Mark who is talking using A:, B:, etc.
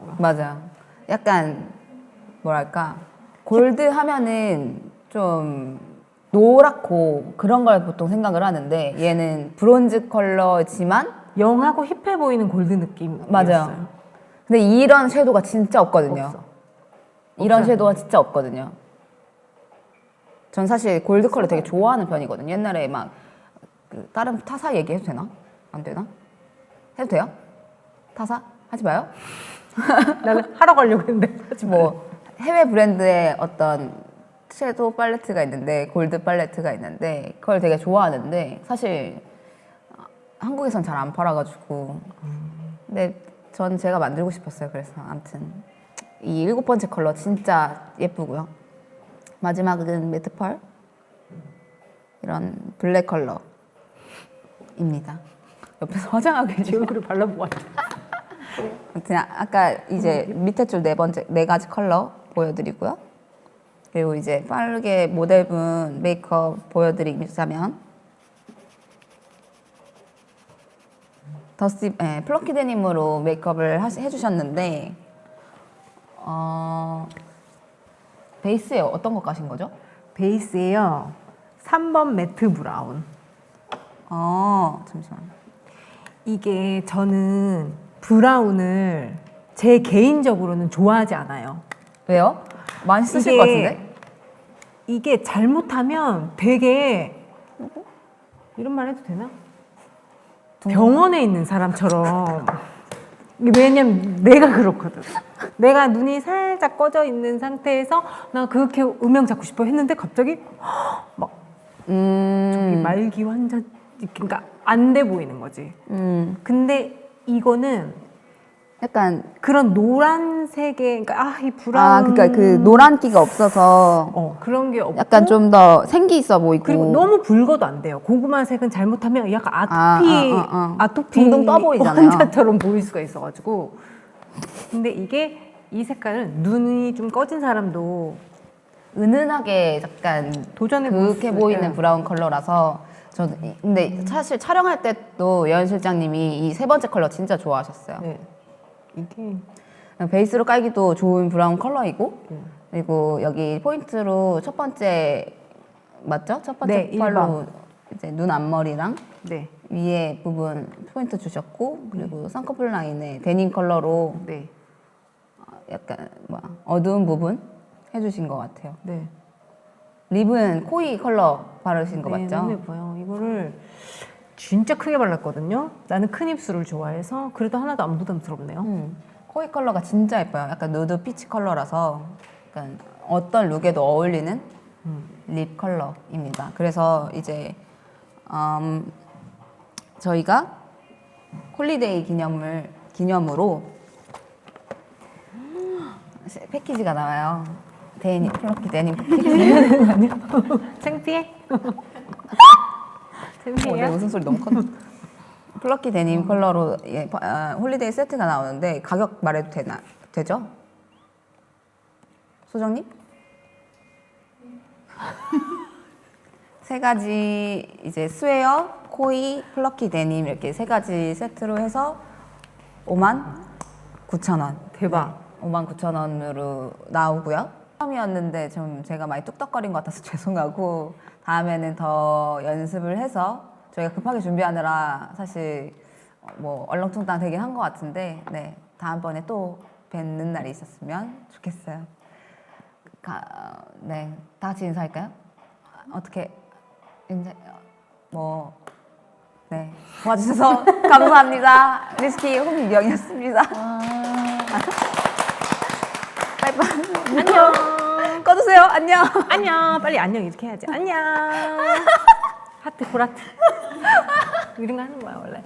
A: 같더라고요.
B: 맞아요. 약간 뭐랄까 골드 하면은 좀 노랗고 그런 걸 보통 생각을 하는데 얘는 브론즈 컬러지만
A: 영하고 힙해 보이는 골드 느낌이었어요.
B: 맞아요. 근데 이런 섀도우가 진짜 없거든요.
A: 없어.
B: 이런
A: 없어요.
B: 섀도우가 진짜 없거든요. 전 사실 골드 컬러 되게 좋아하는 편이거든요. 옛날에 막 그 다른 타사 얘기해도 되나? 안 되나? 해도 돼요? 타사? 하지 마요.
A: 나는 하러 가려고 했는데 하지 마.
B: 뭐 해외 브랜드의 어떤 섀도우 팔레트가 있는데 골드 팔레트가 있는데 그걸 되게 좋아하는데 사실 한국에선 잘 안 팔아가지고 근데 전 제가 만들고 싶었어요 그래서 아무튼 이 일곱 번째 컬러 진짜 예쁘고요 마지막은 매트 펄 이런 블랙 컬러입니다 옆에서 화장하고
A: 얼굴에 발라보고 왔다.
B: 아무튼 아까 이제 밑에 줄 네 번째 네 가지 컬러 보여드리고요. 그리고 이제 빠르게 모델분 메이크업 보여드리자면 더스 예, 플러키 데님으로 메이크업을 하시, 해주셨는데 어, 베이스에 어떤 거 까신 거죠?
A: 베이스에요. 3번 매트 브라운.
B: 어 잠시만.
A: 이게 저는 브라운을 제 개인적으로는 좋아하지 않아요.
B: 왜요? 많이 쓰실
A: 이게-
B: 것 같은데?
A: 이게 잘못하면 되게 이런 말 해도 되나? 병원에 있는 사람처럼 이게 왜냐면 내가 그렇거든. 내가 눈이 살짝 꺼져 있는 상태에서 나 그렇게 음영 잡고 싶어 했는데 갑자기 막
B: 음,
A: 이 말기 환자 그러니까 안 돼 보이는 거지.
B: 음,
A: 근데 이거는
B: 약간
A: 그런 노란색의 그러니까 아 이 브라운
B: 아 그러니까 그 노란기가 없어서
A: 어 그런 게 없고
B: 약간 좀 더 생기 있어 보이고
A: 그리고 너무 붉어도 안 돼요. 고구마색은 잘못하면 약간
B: 아,
A: 아토피
B: 아, 아, 아.
A: 아, 토피
B: 둥둥 떠 보이잖아요.
A: 환자처럼 보일 수가 있어가지고. 근데 이게 이 색깔은 눈이 좀 꺼진 사람도
B: 은은하게 약간
A: 도전해 볼
B: 그렇게
A: 수-
B: 보이는
A: 예.
B: 브라운 컬러라서 이- 근데 사실 촬영할 때도 여현 실장님이 이 세 번째 컬러 진짜 좋아하셨어요.
A: 네. 이게
B: 베이스로 깔기도 좋은 브라운 컬러이고
A: 음.
B: 그리고 여기 포인트로 첫 번째 맞죠? 첫 번째
A: 네,
B: 컬러. 이제 눈 앞머리랑
A: 네.
B: 위에 부분 포인트 주셨고 그리고 쌍꺼풀 라인에 데님 컬러로
A: 네.
B: 약간 뭐 어두운 부분 해주신 것 같아요.
A: 네.
B: 립은 코이 컬러 바르신 거
A: 네,
B: 맞죠?
A: 너무 예뻐요. 이거를 진짜 크게 발랐거든요. 나는 큰 입술을 좋아해서 그래도 하나도 안 부담스럽네요.
B: 음, 코이 컬러가 진짜 예뻐요. 약간 누드 피치 컬러라서 약간 어떤 룩에도 어울리는
A: 음.
B: 립 컬러입니다. 그래서 이제 음, 저희가 홀리데이 기념을 기념으로 패키지가 나와요. 데니 플러키 데님 패키지.
A: 창피해?
B: 어, 내
A: 창피해요?
B: 웃음소리 너무 컸 플러키 데님 컬러로 예, 바- 아, 홀리데이 세트가 나오는데 가격 말해도 되나 되죠? 소정님? 세 가지 이제 스웨어, 코이, 플러키 데님 이렇게 세 가지 세트로 해서 5만 9천 원.
A: 대박.
B: 5만 9천 원으로 나오고요. 처음이었는데 좀 제가 많이 뚝딱거린 것 같아서 죄송하고 다음에는 더 연습을 해서 저희가 급하게 준비하느라 사실 뭐 얼렁뚱땅 되긴 한 것 같은데 네 다음번에 또 뵙는 날이 있었으면 좋겠어요. 가, 네, 다 같이 인사할까요? 어떻게 인사 뭐 네, 도와주셔서 감사합니다. 리스키 홍미영이었습니다. 바이바이. 안녕. 꺼주세요. 안녕.
A: 안녕. 빨리 안녕 이렇게 해야지. 안녕. 하트 보라트. 이런 거 하는 거야 원래.